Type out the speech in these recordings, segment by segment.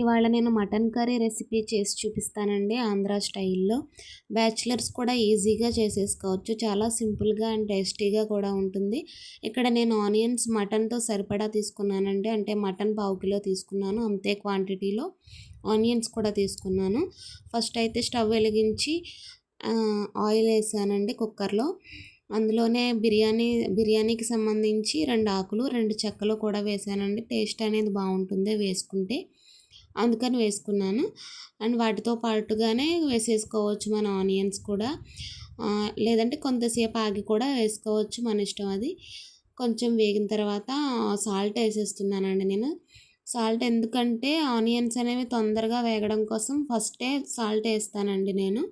ఇవాళ నేను mutton curry recipe చేసి చూపిస్తానండి ఆంధ్ర స్టైల్లో. బ్యాచిలర్స్ కూడా ఈజీగా చేసేసుకోవచ్చు. చాలా సింపుల్గా అండ్ టేస్టీగా కూడా ఉంటుంది. ఇక్కడ నేను ఆనియన్స్ మటన్తో సరిపడా తీసుకున్నానండి. అంటే మటన్ పావు కిలో తీసుకున్నాను. అంతే క్వాంటిటీలో ఆనియన్స్ కూడా తీసుకున్నాను. ఫస్ట్ అయితే స్టవ్ వెలిగించి ఆయిల్ వేసానండి కుక్కర్లో. అందులోనే బిర్యానీ బిర్యానీకి సంబంధించి రెండు ఆకులు రెండు చెక్కలు కూడా వేసానండి. టేస్ట్ అనేది బాగుంటుంది వేసుకుంటే. అందుకని వేసుకున్నాను. అండ్ వాటితో పాటుగానే వేసేసుకోవచ్చు మన ఆనియన్స్ కూడా. లేదంటే కొంతసేపు ఆగి కూడా వేసుకోవచ్చు మన ఇష్టం అది. కొంచెం వేగిన తర్వాత సాల్ట్ వేసేస్తున్నానండి నేను. సాల్ట్ ఎందుకంటే ఆనియన్స్ అనేవి తొందరగా వేగడం కోసం ఫస్టే సాల్ట్ వేస్తానండి నేను.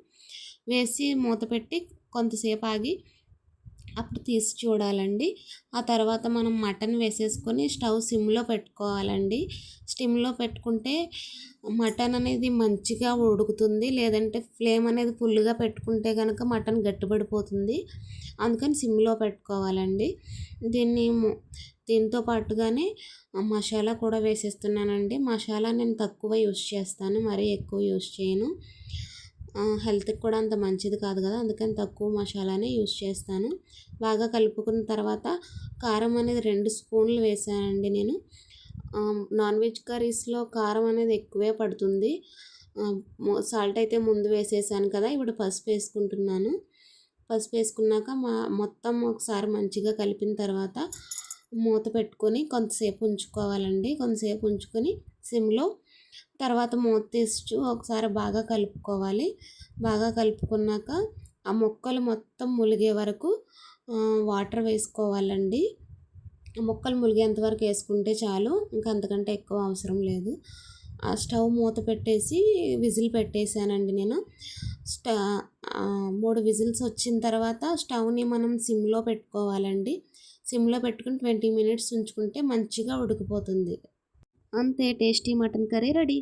వేసి మూత పెట్టి కొంతసేపు ఆగి అప్పుడు తీసి చూడాలండి. ఆ తర్వాత మనం మటన్ వేసేసుకొని స్టవ్ సిమ్లో పెట్టుకోవాలండి. స్టిమ్లో పెట్టుకుంటే మటన్ అనేది మంచిగా ఉడుకుతుంది. లేదంటే ఫ్లేమ్ అనేది ఫుల్గా పెట్టుకుంటే కనుక మటన్ గట్టిపడిపోతుంది. అందుకని సిమ్లో పెట్టుకోవాలండి. దీన్ని దీంతో పాటుగానే మసాలా కూడా వేసేస్తున్నానండి. మసాలా నేను తక్కువ యూస్ చేస్తాను. మరీ ఎక్కువ యూస్ చేయను. హెల్త్కి కూడా అంత మంచిది కాదు కదా అందుకని తక్కువ మసాలానే యూస్ చేస్తాను. బాగా కలుపుకున్న తర్వాత కారం అనేది రెండు స్పూన్లు వేసానండి నేను. నాన్ వెజ్ కర్రీస్లో కారం అనేది ఎక్కువే పడుతుంది. సాల్ట్ అయితే ముందు వేసేసాను కదా ఇప్పుడు పసుపు వేసుకుంటున్నాను. పసుపు వేసుకున్నాక మా మొత్తం ఒకసారి మంచిగా కలిపిన తర్వాత మూత పెట్టుకొని కొంతసేపు ఉంచుకోవాలండి. కొంతసేపు ఉంచుకొని సిమ్లో తర్వాత మూత తీసి ఒకసారి బాగా కలుపుకోవాలి. బాగా కలుపుకున్నాక ఆ ముక్కలు మొత్తం ములిగే వరకు వాటర్ వేసుకోవాలండి. ముక్కలు ములిగేంత వరకు వేసుకుంటే చాలు ఇంకా అంతకంటే ఎక్కువ అవసరం లేదు. ఆ స్టవ్ మూత పెట్టేసి విజిల్ పెట్టేశానండి నేను. స్టా మూడు విజిల్స్ వచ్చిన తర్వాత స్టవ్ని మనం సిమ్లో పెట్టుకోవాలండి. సిమ్లో పెట్టుకుని ట్వంటీ మినిట్స్ ఉంచుకుంటే మంచిగా ఉడికిపోతుంది. అంతే టేస్టీ మటన్ కర్రీ రెడీ.